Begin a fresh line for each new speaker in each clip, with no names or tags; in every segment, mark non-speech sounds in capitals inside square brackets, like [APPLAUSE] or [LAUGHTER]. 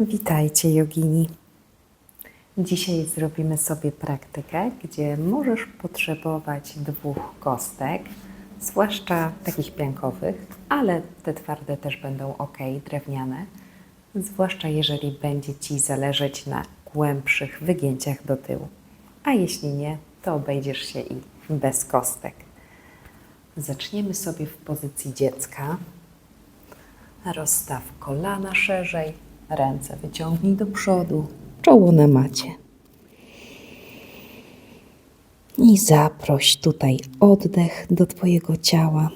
Witajcie, jogini. Dzisiaj zrobimy sobie praktykę, gdzie możesz potrzebować dwóch kostek, zwłaszcza takich piankowych, ale te twarde też będą ok, drewniane, zwłaszcza jeżeli będzie Ci zależeć na głębszych wygięciach do tyłu. A jeśli nie, to obejdziesz się i bez kostek. Zaczniemy sobie w pozycji dziecka. Rozstaw kolana szerzej, ręce wyciągnij do przodu, czoło na macie. I zaproś tutaj oddech do Twojego ciała.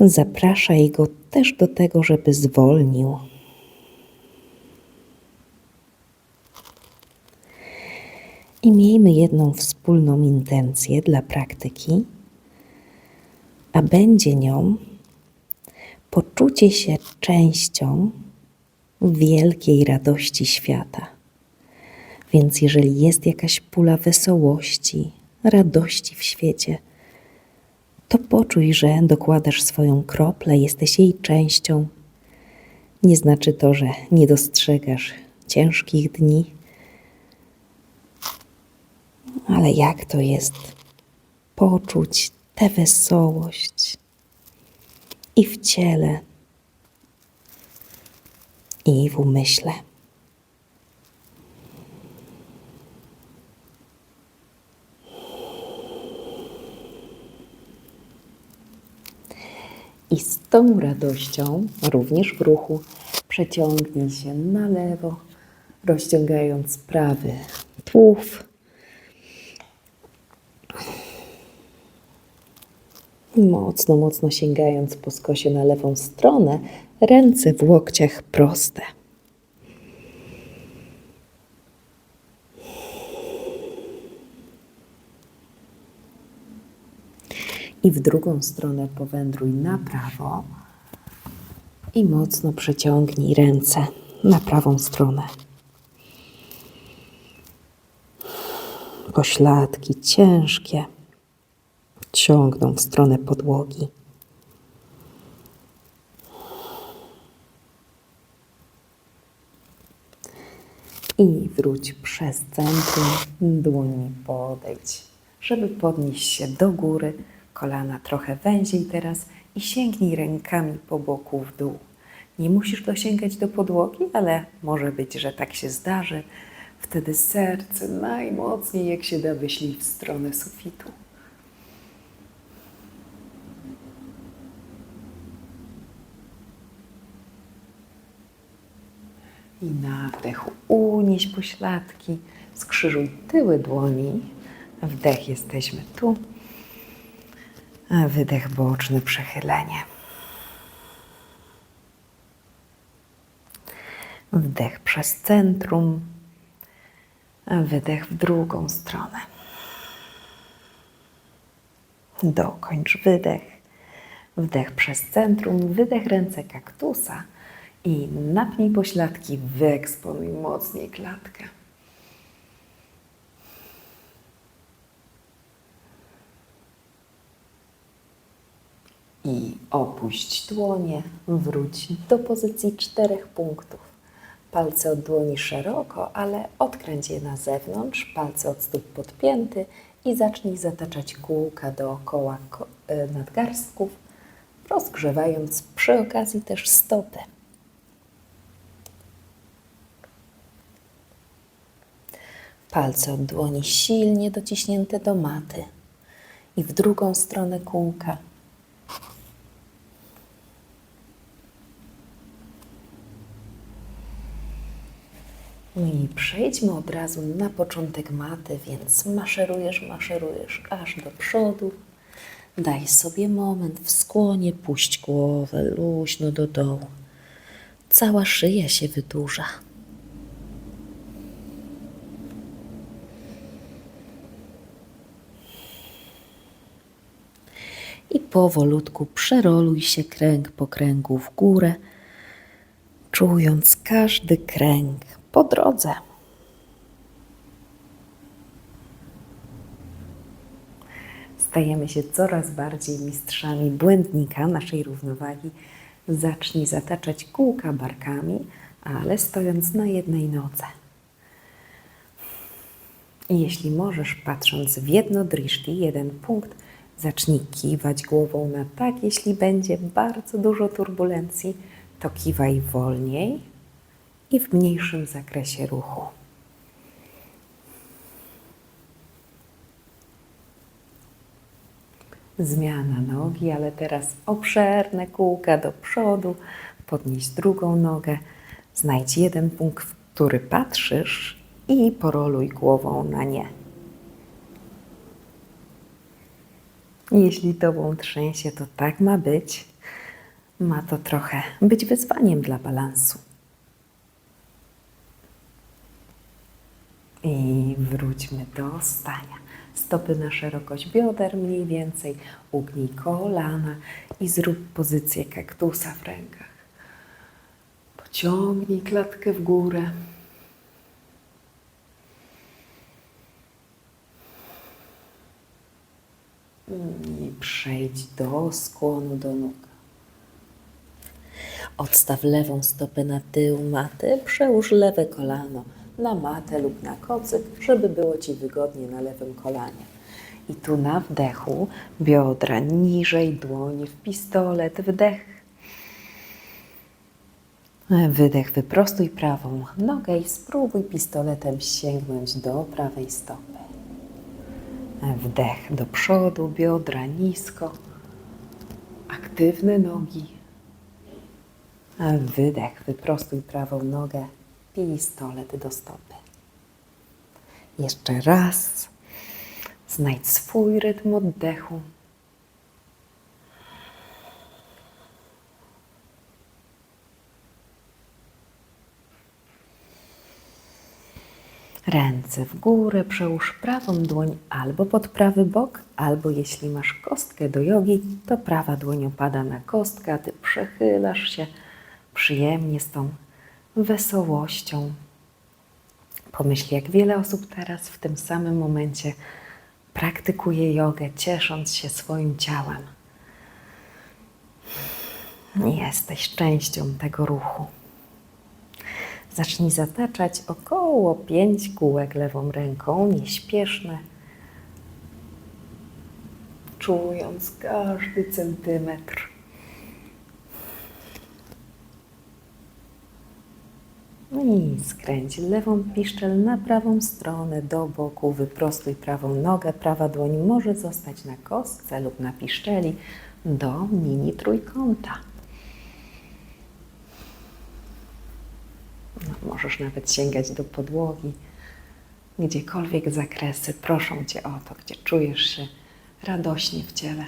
Zapraszaj go też do tego, żeby zwolnił. I miejmy jedną wspólną intencję dla praktyki, a będzie nią poczucie się częścią wielkiej radości świata. Więc jeżeli jest jakaś pula wesołości, radości w świecie, to poczuj, że dokładasz swoją kroplę, jesteś jej częścią. Nie znaczy to, że nie dostrzegasz ciężkich dni, ale jak to jest poczuć tę wesołość i w ciele, i w umyśle. I z tą radością, również w ruchu, przeciągnij się na lewo, rozciągając prawy tułów. Mocno, mocno sięgając po skosie na lewą stronę, ręce w łokciach proste. I w drugą stronę powędruj na prawo i mocno przeciągnij ręce na prawą stronę. Pośladki ciężkie ciągną w stronę podłogi. I wróć przez centrum, dłońmi podejdź, żeby podnieść się do góry, kolana trochę węziej teraz i sięgnij rękami po boku w dół. Nie musisz dosięgać do podłogi, ale może być, że tak się zdarzy. Wtedy serce najmocniej jak się da wyślij w stronę sufitu. I na wdech unieś pośladki, skrzyżuj tyły dłoni. Wdech jesteśmy tu, a wydech boczny przechylenie. Wdech przez centrum, a wydech w drugą stronę. Dokończ wydech. Wdech przez centrum, wydech ręce kaktusa i napnij pośladki, wyeksponuj mocniej klatkę. I opuść dłonie, wróć do pozycji czterech punktów. Palce od dłoni szeroko, ale odkręć je na zewnątrz, palce od stóp podpięty i zacznij zataczać kółka dookoła ko- e, nadgarstków, rozgrzewając przy okazji też stopy. Palce od dłoni silnie dociśnięte do maty i w drugą stronę kółka. I przejdźmy od razu na początek maty, więc maszerujesz, maszerujesz aż do przodu. Daj sobie moment w skłonie, puść głowę luźno do dołu. Cała szyja się wydłuża. I powolutku przeroluj się kręg po kręgu w górę, czując każdy kręg po drodze. Stajemy się coraz bardziej mistrzami błędnika naszej równowagi, Zacznij zataczać kółka barkami, ale stojąc na jednej nodze. I jeśli możesz, patrząc w jedno drishti, jeden punkt, zacznij kiwać głową na tak. Jeśli będzie bardzo dużo turbulencji, to kiwaj wolniej i w mniejszym zakresie ruchu. Zmiana nogi, ale teraz obszerne kółka do przodu. Podnieś drugą nogę. Znajdź jeden punkt, w który patrzysz i poroluj głową na nie. Jeśli tobą trzęsie, to tak ma być. Ma to trochę być wyzwaniem dla balansu. I wróćmy do stania. Stopy na szerokość bioder mniej więcej. Ugnij kolana i zrób pozycję kaktusa w rękach. Pociągnij klatkę w górę. I przejdź do skłonu do nóg. Odstaw lewą stopę na tył maty, przełóż lewe kolano na matę lub na kocyk, żeby było Ci wygodnie na lewym kolanie. I tu na wdechu biodra niżej, dłonie w pistolet, wdech. Wydech, wyprostuj prawą nogę i spróbuj pistoletem sięgnąć do prawej stopy. Wdech do przodu, biodra nisko, aktywne nogi. Wydech, wyprostuj prawą nogę, pistolet do stopy. Jeszcze raz. Znajdź swój rytm oddechu. Ręce w górę, przełóż prawą dłoń albo pod prawy bok, albo jeśli masz kostkę do jogi, to prawa dłoń opada na kostkę, a ty przechylasz się przyjemnie z tą wesołością. Pomyśl, jak wiele osób teraz w tym samym momencie praktykuje jogę, ciesząc się swoim ciałem. Jesteś częścią tego ruchu. Zacznij zataczać około pięć kółek lewą ręką, nieśpieszne, czując każdy centymetr. No i skręć lewą piszczel na prawą stronę do boku, wyprostuj prawą nogę, prawa dłoń może zostać na kostce lub na piszczeli do mini trójkąta. Możesz nawet sięgać do podłogi, gdziekolwiek zakresy proszą Cię o to, gdzie czujesz się radośnie w ciele.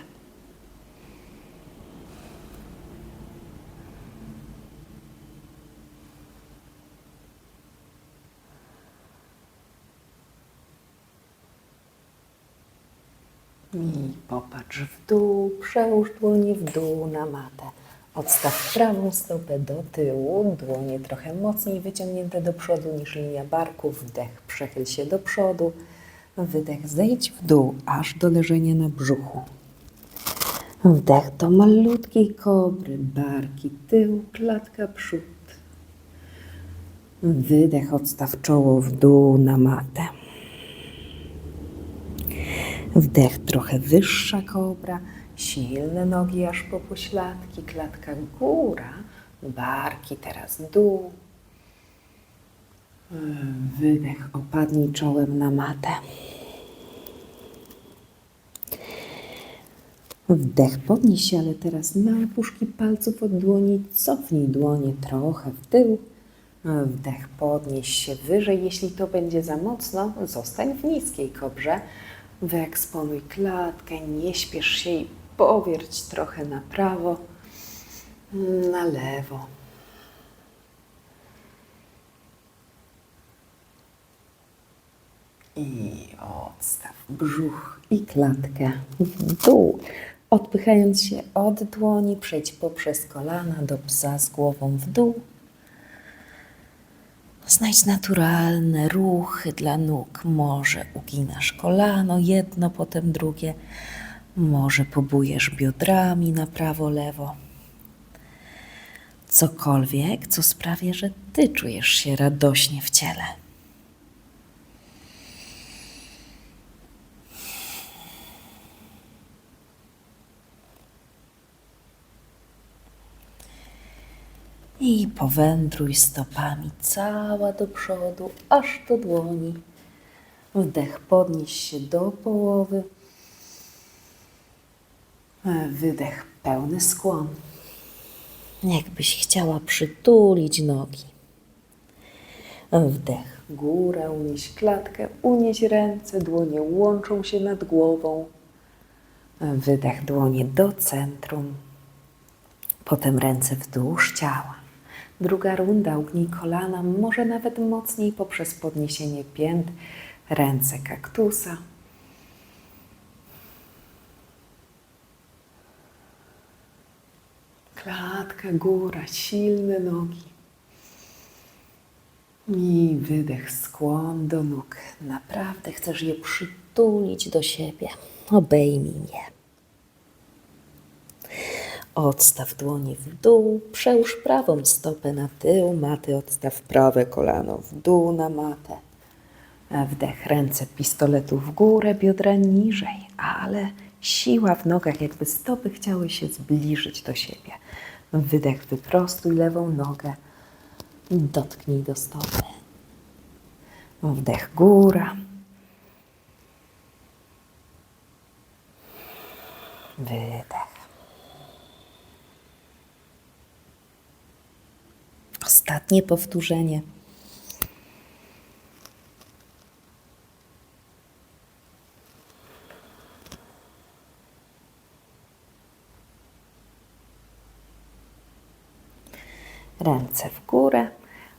I popatrz w dół, przełóż dłonie w dół na matę. Odstaw prawą stopę do tyłu, dłonie trochę mocniej wyciągnięte do przodu niż linia barku. Wdech, przechyl się do przodu. Wydech, zejdź w dół, aż do leżenia na brzuchu. Wdech do malutkiej kobry, barki, tył, klatka, przód. Wydech, odstaw czoło w dół na matę. Wdech trochę wyższa kobra, silne nogi aż po pośladki, klatka góra, barki teraz dół. Wydech, opadnij czołem na matę. Wdech, podnieś się, ale teraz na puszki palców od dłoni cofnij dłonie trochę w tył. Wdech, podnieś się wyżej. Jeśli to będzie za mocno, zostań w niskiej kobrze. Wyeksponuj klatkę, nie śpiesz się i powierć trochę na prawo, na lewo. I odstaw brzuch i klatkę w dół. Odpychając się od dłoni, przejdź poprzez kolana do psa z głową w dół. Znajdź naturalne ruchy dla nóg. Może uginasz kolano, jedno, potem drugie. Może pobujesz biodrami na prawo, lewo.
Cokolwiek, co sprawia, że ty czujesz się radośnie w ciele. I powędruj stopami cała do przodu, aż do dłoni. Wdech podnieś się do połowy. E, Wydech pełny skłon. Jakbyś chciała przytulić nogi. Wdech góra, unieś klatkę, unieś ręce, dłonie łączą się nad głową. Wydech dłonie do centrum. Potem ręce wzdłuż ciała. Druga runda, ugnij kolana, może nawet mocniej poprzez podniesienie pięt, ręce kaktusa. Klatka, góra, silne nogi. I wydech, skłon do nóg. Naprawdę chcesz je przytulić do siebie. Obejmij je. Odstaw dłonie w dół, przełóż prawą stopę na tył maty, odstaw prawe kolano w dół na matę. Wdech, ręce pistoletu w górę, biodra niżej, ale siła w nogach, jakby stopy chciały się zbliżyć do siebie. Wydech, wyprostuj lewą nogę, dotknij do stopy. Wdech, góra. Wydech. Ostatnie powtórzenie. Ręce w górę,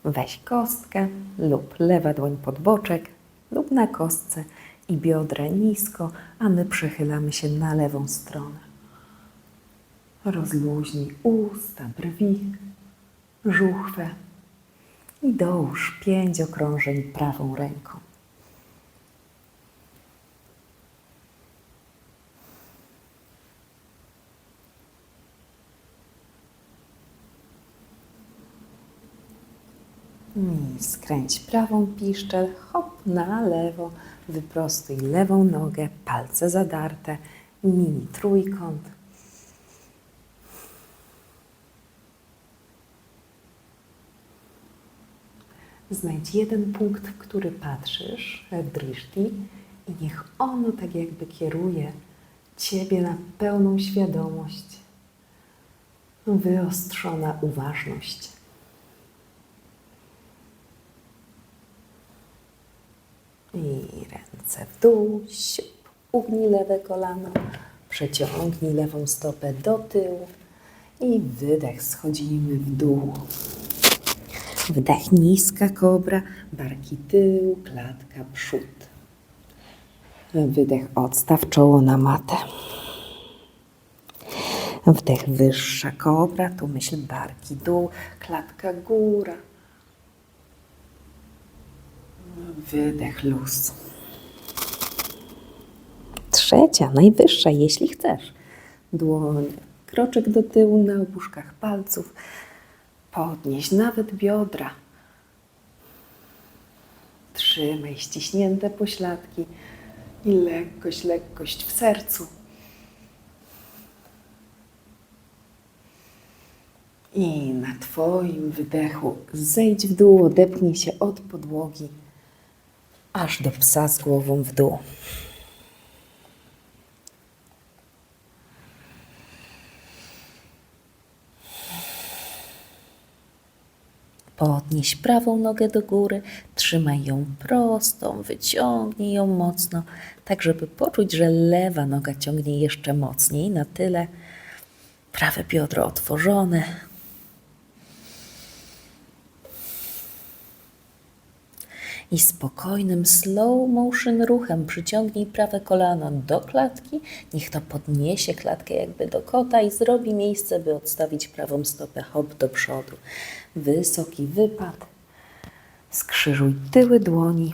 weź kostkę lub lewa dłoń pod boczek lub na kostce i biodra nisko, a my przechylamy się na lewą stronę. Rozluźnij usta, brwi, żuchwę i dołóż pięć okrążeń prawą ręką. I skręć prawą piszczel, hop na lewo, wyprostuj lewą nogę, palce zadarte, mini trójkąt. Znajdź jeden punkt, w który patrzysz, drishti, i niech ono tak jakby kieruje Ciebie na pełną świadomość, wyostrzona uważność. I ręce w dół, siup, ugnij lewe kolano, przeciągnij lewą stopę do tyłu i wydech, schodzimy w dół. Wdech niska kobra, barki tył, klatka przód. Wydech odstaw czoło na matę. Wdech wyższa kobra, tu myśl barki dół, klatka góra. Wydech luz. Trzecia, najwyższa, jeśli chcesz. Dłonie, kroczek do tyłu na opuszkach palców. Podnieś nawet biodra. Trzymaj ściśnięte pośladki i lekkość, lekkość w sercu. I na Twoim wydechu zejdź w dół, odepnij się od podłogi, aż do psa z głową w dół. Podnieś prawą nogę do góry, trzymaj ją prostą, wyciągnij ją mocno, tak żeby poczuć, że lewa noga ciągnie jeszcze mocniej na tyle. Prawe biodro otworzone. I spokojnym slow motion ruchem przyciągnij prawe kolano do klatki. Niech to podniesie klatkę jakby do kota i zrobi miejsce, by odstawić prawą stopę hop do przodu. Wysoki wypad. Skrzyżuj tyły dłoni.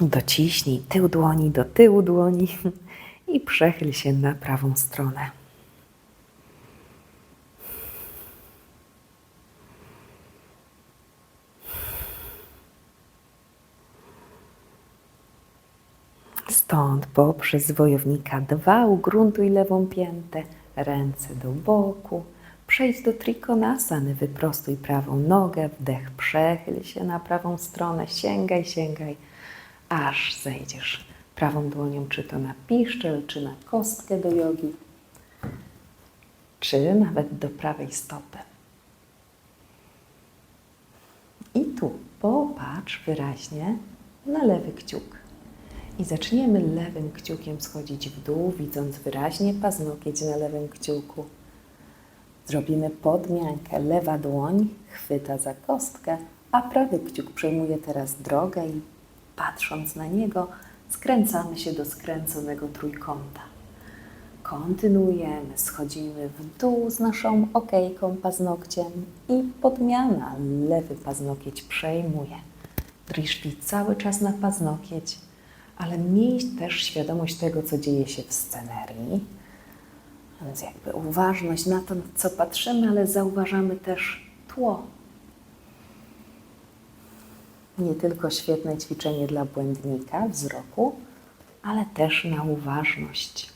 Dociśnij tył dłoni do tyłu dłoni [LAUGHS] i przechyl się na prawą stronę.
Stąd poprzez wojownika 2 ugruntuj lewą piętę, ręce do boku. Przejdź do trikonasany, wyprostuj prawą nogę, wdech, przechyl się na prawą stronę, sięgaj, sięgaj, aż zejdziesz prawą dłonią, czy to na piszczel, czy na kostkę do jogi, czy nawet do prawej stopy. I tu popatrz wyraźnie na lewy kciuk. I zaczniemy lewym kciukiem schodzić w dół, widząc wyraźnie paznokieć na lewym kciuku. Zrobimy podmiankę. Lewa dłoń chwyta za kostkę, a prawy kciuk przejmuje teraz drogę i patrząc na niego, skręcamy się do skręconego trójkąta. Kontynuujemy, schodzimy w dół z naszą okejką paznokciem i podmiana. Lewy paznokieć przejmuje. Driszpi cały czas na paznokieć, ale miej też świadomość tego, co dzieje się w scenerii. Więc jakby uważność na to, co patrzymy, ale zauważamy też tło. Nie tylko świetne ćwiczenie dla błędnika wzroku, ale też na uważność.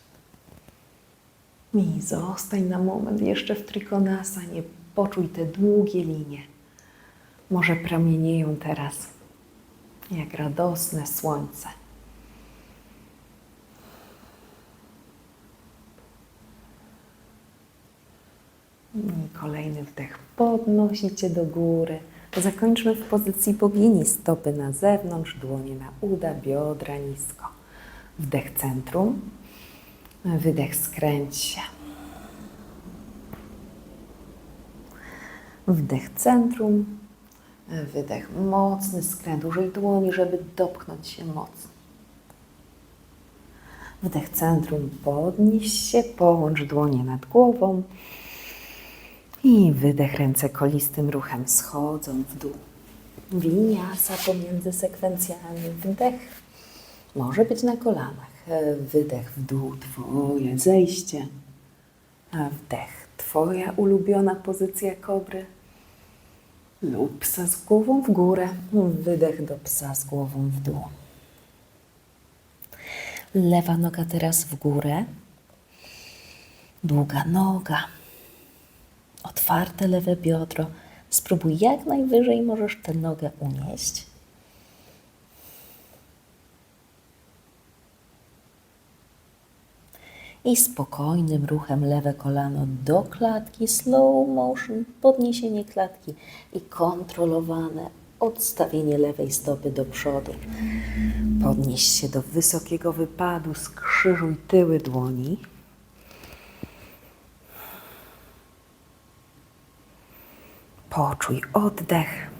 Mi zostań na moment jeszcze w trikonasanie, poczuj te długie linie. Może pramienieją teraz jak radosne słońce. Kolejny wdech podnosi Cię do góry. Zakończmy w pozycji bogini. Stopy na zewnątrz, dłonie na uda, biodra nisko. Wdech centrum, wydech skręć się. Wdech centrum, wydech mocny, skręt. Użyj dłoni, żeby dopchnąć się mocno. Wdech centrum, podnieś się, połącz dłonie nad głową. I wydech, ręce kolistym ruchem schodzą w dół. Winiasa pomiędzy sekwencjami. Wdech może być na kolanach. Wydech w dół, Twoje zejście. A wdech, Twoja ulubiona pozycja kobry. Lub psa z głową w górę. Wydech do psa z głową w dół. Lewa noga teraz w górę. Długa noga. Otwarte lewe biodro. Spróbuj jak najwyżej możesz tę nogę unieść. I spokojnym ruchem lewe kolano do klatki, slow motion, podniesienie klatki i kontrolowane odstawienie lewej stopy do przodu. Podnieś się do wysokiego wypadu, skrzyżuj tyły dłoni. Poczuj oddech.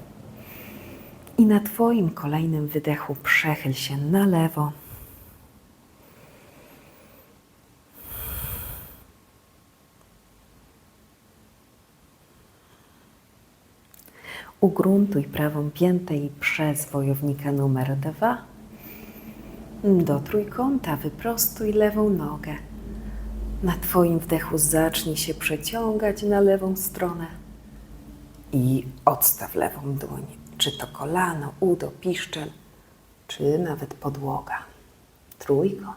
I na Twoim kolejnym wydechu przechyl się na lewo. Ugruntuj prawą piętę i przez wojownika numer dwa. Do trójkąta wyprostuj lewą nogę. Na Twoim wdechu zacznij się przeciągać na lewą stronę i odstaw lewą dłoń, czy to kolano, udo, piszczel, czy nawet podłoga. Trójkąt.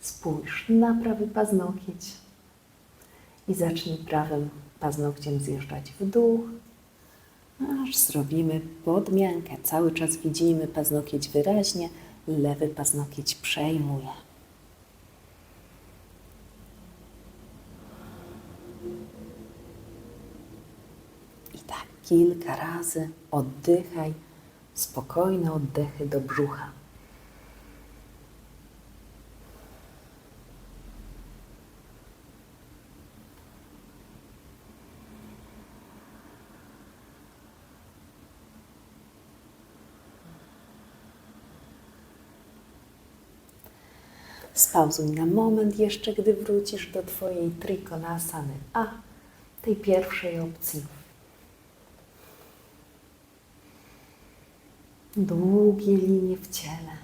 Spójrz na prawy paznokieć i zacznij prawym paznokciem zjeżdżać w dół, aż zrobimy podmiankę. Cały czas widzimy paznokieć wyraźnie, lewy paznokieć przejmuje. I tak kilka razy oddychaj, spokojne oddechy do brzucha. Spauzuj na moment jeszcze, gdy wrócisz do Twojej trikonasany A, tej pierwszej opcji. Długie linie w ciele.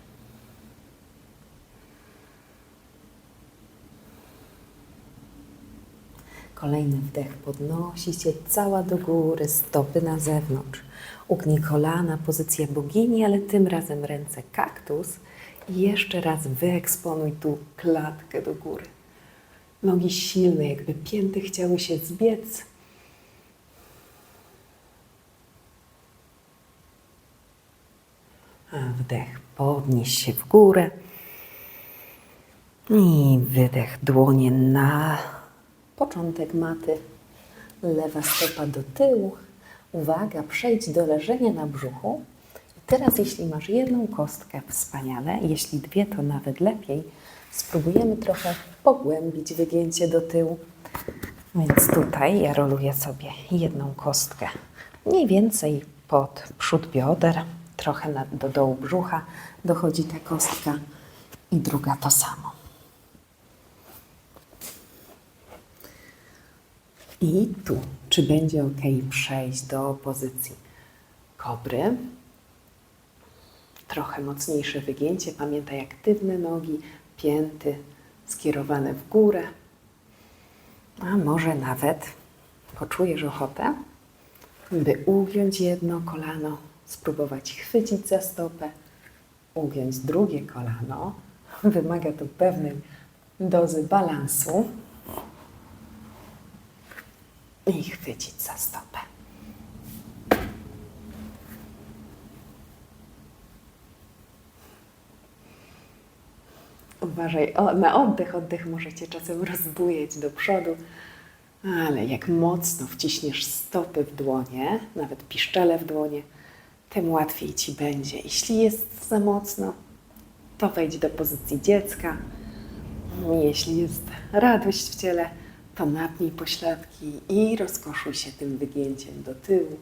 Kolejny wdech podnosi się cała do góry, stopy na zewnątrz. Ugnij kolana, pozycja bogini, ale tym razem ręce kaktus I jeszcze raz wyeksponuj tu klatkę do góry. Nogi silne, jakby pięty chciały się zbiec. Wdech, podnieś się w górę. I wydech, dłonie na początek maty. Lewa stopa do tyłu. Uwaga, przejdź do leżenia na brzuchu. Teraz, jeśli masz jedną kostkę, wspaniale. Jeśli dwie, to nawet lepiej. Spróbujemy trochę pogłębić wygięcie do tyłu. Więc tutaj ja roluję sobie jedną kostkę. Mniej więcej pod przód bioder, trochę na, do dołu brzucha dochodzi ta kostka i druga to samo. I tu, czy będzie ok przejść do pozycji kobry? Trochę mocniejsze wygięcie. Pamiętaj, aktywne nogi, pięty skierowane w górę. A może nawet poczujesz ochotę, by ugiąć jedno kolano, spróbować chwycić za stopę, ugiąć drugie kolano. Wymaga to pewnej dozy balansu i chwycić za stopę. Uważaj o, na oddech. Oddech możecie czasem rozbujać do przodu, ale jak mocno wciśniesz stopy w dłonie, nawet piszczele w dłonie, tym łatwiej ci będzie. Jeśli jest za mocno, to wejdź do pozycji dziecka. Jeśli jest radość w ciele, to napnij pośladki i rozkoszuj się tym wygięciem do tyłu.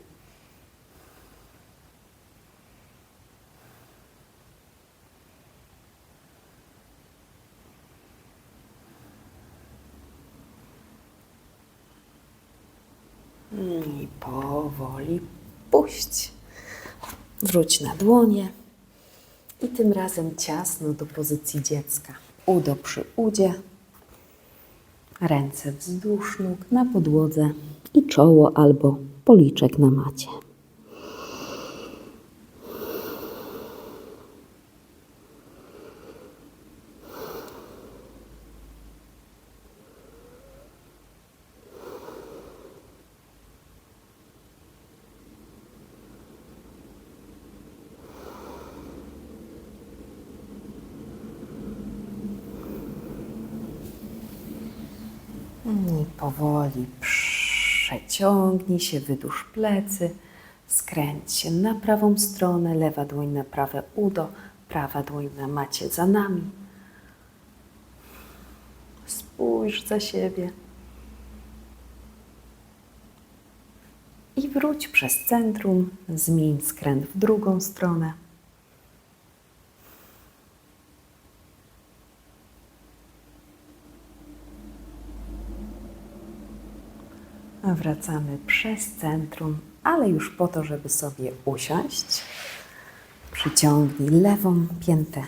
I powoli puść. Wróć na dłonie. I tym razem ciasno do pozycji dziecka. Udo przy udzie. Ręce wzdłuż nóg na podłodze
I czoło albo policzek na macie.
I powoli przeciągnij się, wydłuż plecy, skręć się na prawą stronę, lewa dłoń na prawe udo, prawa dłoń na macie za nami. Spójrz za siebie. I wróć przez centrum, zmień skręt w drugą stronę. Wracamy przez centrum, ale już po to, żeby sobie usiąść. Przyciągnij lewą piętę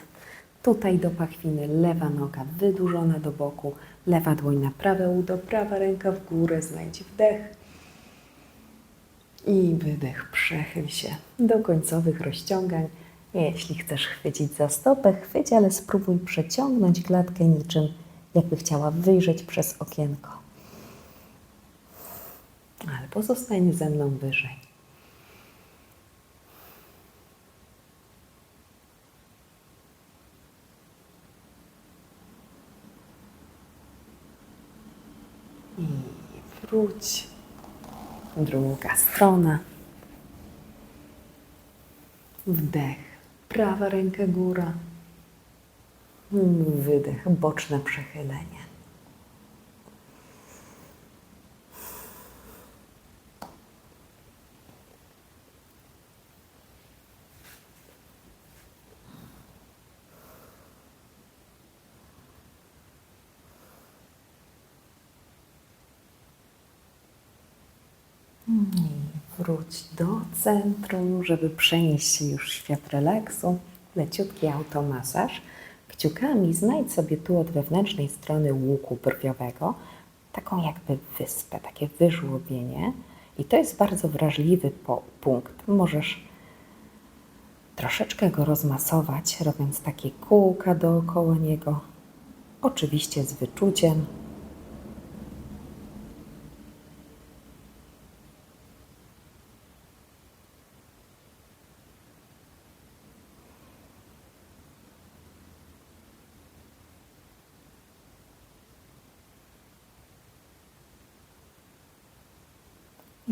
tutaj do pachwiny, lewa noga wydłużona do boku, lewa dłoń na prawe udo, prawa ręka w górę, znajdź wdech i wydech. Przechyl się do końcowych rozciągań. Jeśli chcesz chwycić za stopę, chwyć, ale spróbuj przeciągnąć klatkę niczym jakby chciała wyjrzeć przez okienko albo zostań ze mną wyżej. I wróć. Druga strona. Wdech, prawa ręka góra. Wydech, boczne przechylenie. I wróć do centrum, żeby przenieść się już w świat relaksu. Leciutki automasaż. Kciukami znajdź sobie tu od wewnętrznej strony łuku brwiowego taką jakby wyspę, takie wyżłobienie. I to jest bardzo wrażliwy punkt. Możesz troszeczkę go rozmasować, robiąc takie kółka dookoła niego. Oczywiście z wyczuciem.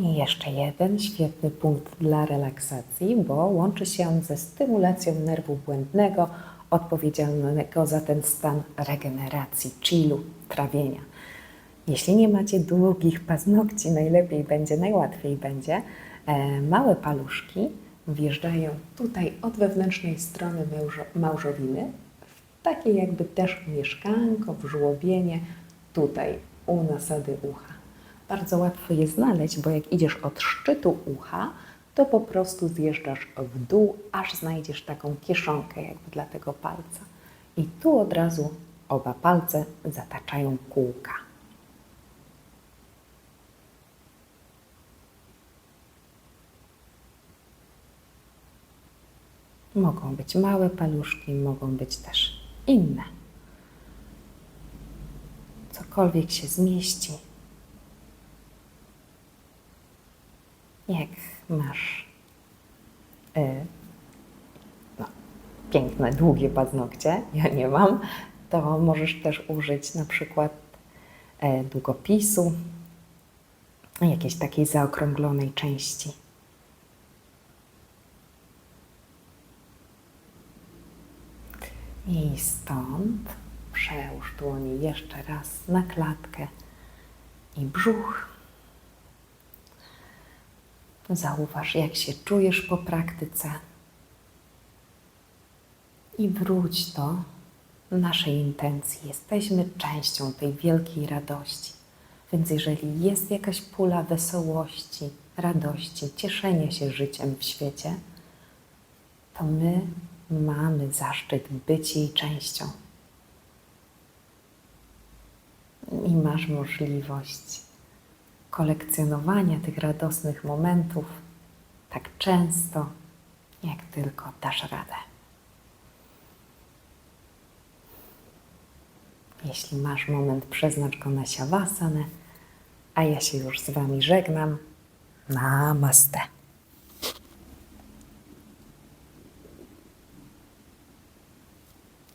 I jeszcze jeden świetny punkt dla relaksacji, bo łączy się on ze stymulacją nerwu błędnego, odpowiedzialnego za ten stan regeneracji, chillu, trawienia. Jeśli nie macie długich paznokci, najlepiej będzie, najłatwiej będzie. E, małe paluszki wjeżdżają tutaj od wewnętrznej strony małżo, małżowiny, w takie jakby też mieszkanko, w żłobienie, tutaj u nasady ucha. Bardzo łatwo je znaleźć, bo jak idziesz od szczytu ucha, to po prostu zjeżdżasz w dół, aż znajdziesz taką kieszonkę jakby dla tego palca. I tu od razu oba palce zataczają kółka. Mogą być małe paluszki, mogą być też inne. Cokolwiek się zmieści. Jak masz y, no, piękne, długie paznokcie, ja nie mam, to możesz też użyć na przykład e, długopisu, jakiejś takiej zaokrąglonej części. I stąd przełóż dłonie jeszcze raz na klatkę i brzuch. Zauważ, jak się czujesz po praktyce. I wróć do naszej intencji. Jesteśmy częścią tej wielkiej radości. Więc jeżeli jest jakaś pula wesołości, radości, cieszenia się życiem w świecie, to my mamy zaszczyt być jej częścią. I masz możliwość kolekcjonowania tych radosnych momentów tak często, jak tylko dasz radę. Jeśli masz moment, przeznacz go na siawasanę, a ja się już z Wami żegnam. Namaste.